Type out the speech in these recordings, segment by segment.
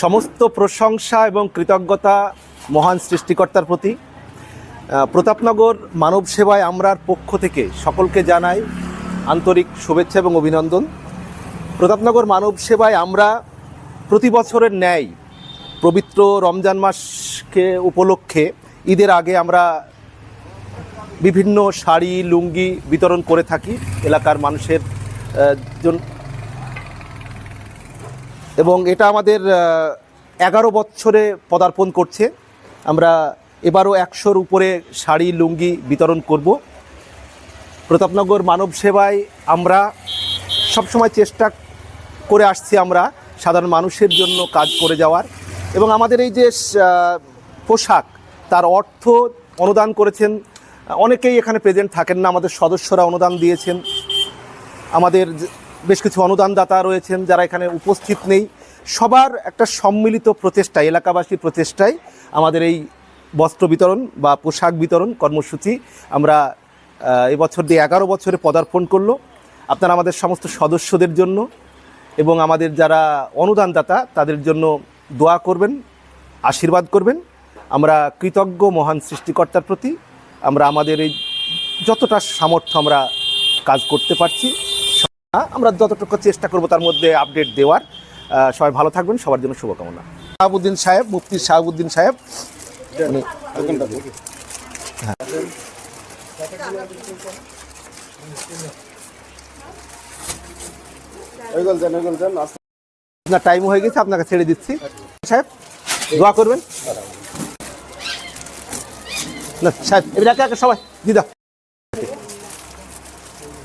সমস্ত প্রশংসা এবং কৃতজ্ঞতা মহান সৃষ্টিকর্তার প্রতি। প্রতাপনগর মানব সেবায় আমরার পক্ষ থেকে সকলকে জানাই আন্তরিক শুভেচ্ছা এবং অভিনন্দন। প্রতাপনগর মানব সেবায় আমরা প্রতি বছরের ন্যায় পবিত্র রমজান মাসকে উপলক্ষে ঈদের আগে আমরা বিভিন্ন শাড়ি, লুঙ্গি বিতরণ করে থাকি। এলাকার মানুষের এবং এটা আমাদের এগারো বছরে পদার্পণ করছে। আমরা এবারও একশোর উপরে শাড়ি, লুঙ্গি বিতরণ করব। প্রতাপনগর মানব সেবায় আমরা সবসময় চেষ্টা করে আসছি আমরা সাধারণ মানুষের জন্য কাজ করে যাওয়ার। এবং আমাদের এই যে পোশাক, তার অর্থ অনুদান করেছেন, অনেকেই এখানে প্রেজেন্ট থাকেন না, আমাদের সদস্যরা অনুদান দিয়েছেন। আমাদের বেশ কিছু অনুদানদাতা রয়েছেন যারা এখানে উপস্থিত নেই। সবার একটা সম্মিলিত প্রচেষ্টা এলাকাবাসীর প্রচেষ্টায় আমাদের এই বস্ত্র বিতরণ বা পোশাক বিতরণ কর্মসূচি আমরা এবছর দিয়ে এগারো বছরে পদার্পণ করল। আপনারা আমাদের সমস্ত সদস্যদের জন্য এবং আমাদের যারা অনুদানদাতা, তাদের জন্য দোয়া করবেন, আশীর্বাদ করবেন। আমরা কৃতজ্ঞ মহান সৃষ্টিকর্তার প্রতি। আমরা আমাদের এই যতটা সামর্থ্য আমরা কাজ করতে পারছি। আমরা যতটুকু চেষ্টা করব তার মধ্যে আপডেট দেওয়ার। সবাই ভালো থাকবেন সবার জন্য শুভকামনা। শাহাবুদ্দিন সাহেব মুফতি শাহাবুদ্দিন সাহেব। হ্যাঁ। আপনার টাইম হয়ে গেছে আপনাকে ছেড়ে দিচ্ছি। সাহেব দোয়া করবেন। না সাহেব এবারে একে সবাই দিদা।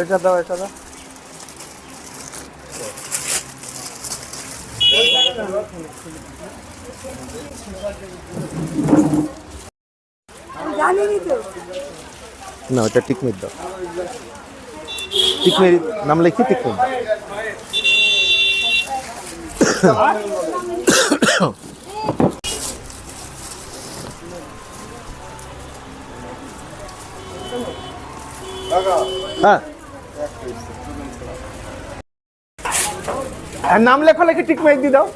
এটা দাও এটা দাও জানিনি তো না ওটা টিকমির দাও টিকমির নাম লিখি টিকমির দাও। হ্যাঁ নাম লেখা ঠিক মাইক দিয়ে দাও।